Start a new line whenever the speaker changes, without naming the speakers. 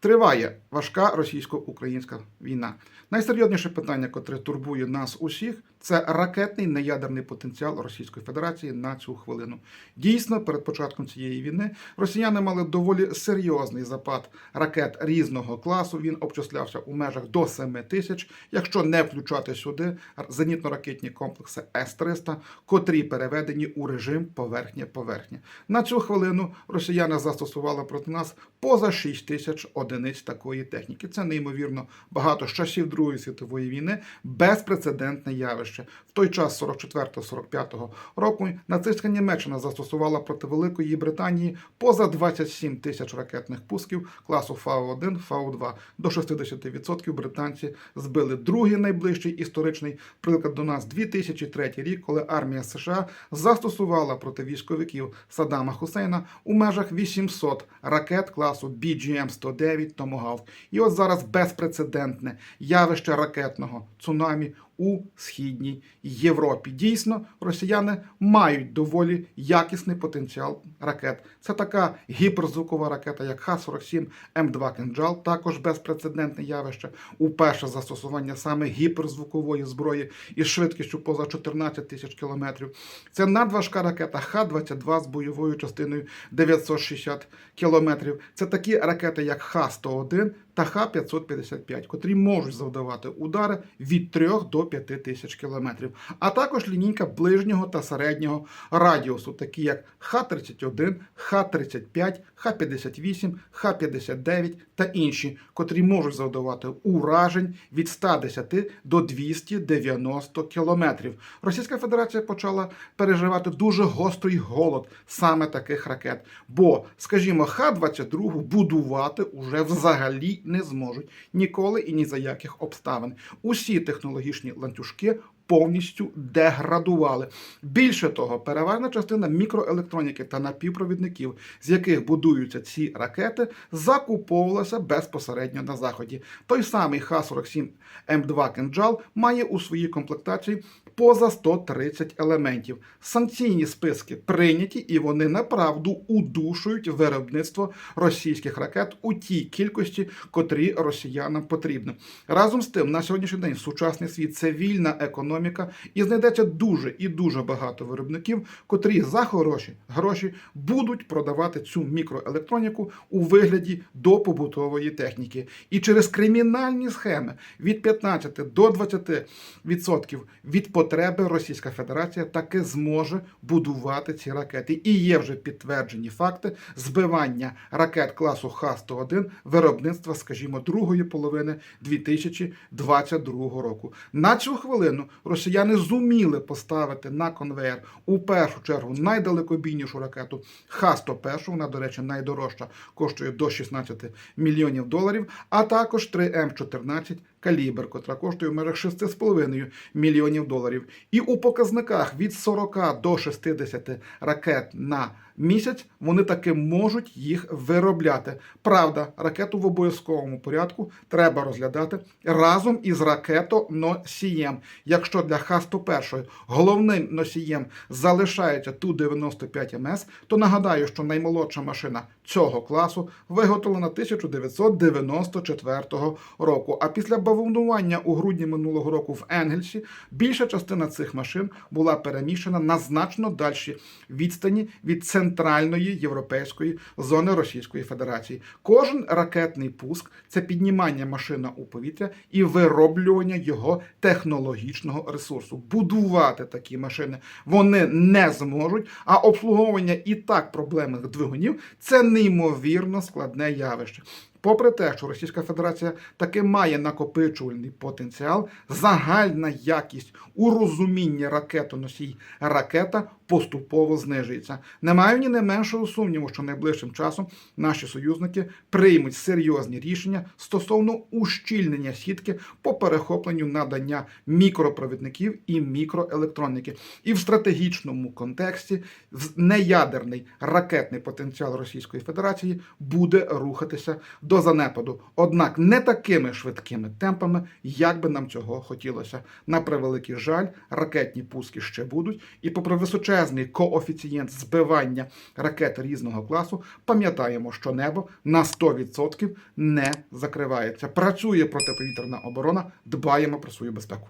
Триває важка російсько-українська війна. Найсерйозніше питання, котре турбує нас усіх, це ракетний неядерний потенціал Російської Федерації на цю хвилину. Дійсно, перед початком цієї війни росіяни мали доволі серйозний запад ракет різного класу. Він обчислявся у межах до 7 тисяч, якщо не включати сюди зенітно-ракетні комплекси С-300, котрі переведені у режим поверхня-поверхня. На цю хвилину росіяни застосували проти нас поза 6 тисяч одиниць такої техніки. Це неймовірно багато з часів Другої світової війни, безпрецедентне явище. В той час 44-45 року нацистська Німеччина застосувала проти Великої Британії поза 27 тисяч ракетних пусків класу Фау-1, Фау-2. До 60% британці збили другий найближчий історичний приклад до нас 2003 рік, коли армія США застосувала проти військовиків Саддама Хусейна у межах 800 ракет класу BGM-109 Tomahawk. І от зараз безпрецедентне явище ракетного цунамі у східній Європі. Дійсно, росіяни мають доволі якісний потенціал ракет. Це така гіперзвукова ракета, як Х-47 М2 «Кинджал», також безпрецедентне явище. Уперше застосування саме гіперзвукової зброї із швидкістю поза 14 тисяч кілометрів. Це надважка ракета Х-22 з бойовою частиною 960 кілометрів. Це такі ракети, як Х-101 та Х-555, котрі можуть завдавати удари від 3 до 5 тисяч кілометрів, а також лінійка ближнього та середнього радіусу, такі як Х-31, Х-35, Х-58, Х-59 та інші, котрі можуть завдавати уражень від 110 до 290 кілометрів. Російська Федерація почала переживати дуже гострий голод саме таких ракет. Бо, скажімо, Х-22 будувати уже взагалі не зможуть ніколи і ні за яких обставин. Усі технологічні ланцюжки повністю деградували. Більше того, переважна частина мікроелектроніки та напівпровідників, з яких будуються ці ракети, закуповувалася безпосередньо на заході. Той самий Х-47 М2 «Кинджал» має у своїй комплектації поза 130 елементів. Санкційні списки прийняті, і вони направду удушують виробництво російських ракет у тій кількості, котрі росіянам потрібно. Разом з тим, на сьогоднішній день сучасний світ це вільна економіка, і знайдеться дуже і дуже багато виробників, котрі за хороші гроші будуть продавати цю мікроелектроніку у вигляді до побутової техніки. І через кримінальні схеми від 15 до 20% від потреби Російська Федерація таки зможе будувати ці ракети. І є вже підтверджені факти збивання ракет класу Х-101 виробництва, скажімо, другої половини 2022 року. На цю хвилину росіяни зуміли поставити на конвеєр у першу чергу найдалекобійнішу ракету Х-101, вона, до речі, найдорожча, коштує до 16 мільйонів доларів, а також 3 М14 калібр, котра коштує в межах 6,5 мільйонів доларів. І у показниках від 40 до 60 ракет на місяць вони таки можуть їх виробляти. Правда, ракету в обов'язковому порядку треба розглядати разом із ракетоносієм. Якщо для Х-101 головним носієм залишається Ту-95МС, то нагадаю, що наймолодша машина цього класу виготовлена 1994 року. А після бавовнування у грудні минулого року в Енгельсі більша частина цих машин була переміщена на значно дальші відстані від центральної європейської зони Російської Федерації. Кожен ракетний пуск це піднімання машина у повітря і вироблювання його технологічного ресурсу. Будувати такі машини вони не зможуть, а обслуговування і так проблемних двигунів це неймовірно складне явище. Попри те, що Російська Федерація таки має накопичувальний потенціал, загальна якість у розумінні ракетоносій ракета поступово знижується. Не маю ні не меншого сумніву, що найближчим часом наші союзники приймуть серйозні рішення стосовно ущільнення сітки по перехопленню надання мікропровідників і мікроелектроніки. І в стратегічному контексті неядерний ракетний потенціал Російської Федерації буде рухатися до до занепаду, однак не такими швидкими темпами, як би нам цього хотілося. На превеликий жаль, ракетні пуски ще будуть, і попри височезний коофіцієнт збивання ракет різного класу, пам'ятаємо, що небо на 100% не закривається. Працює протиповітряна оборона, дбаємо про свою безпеку.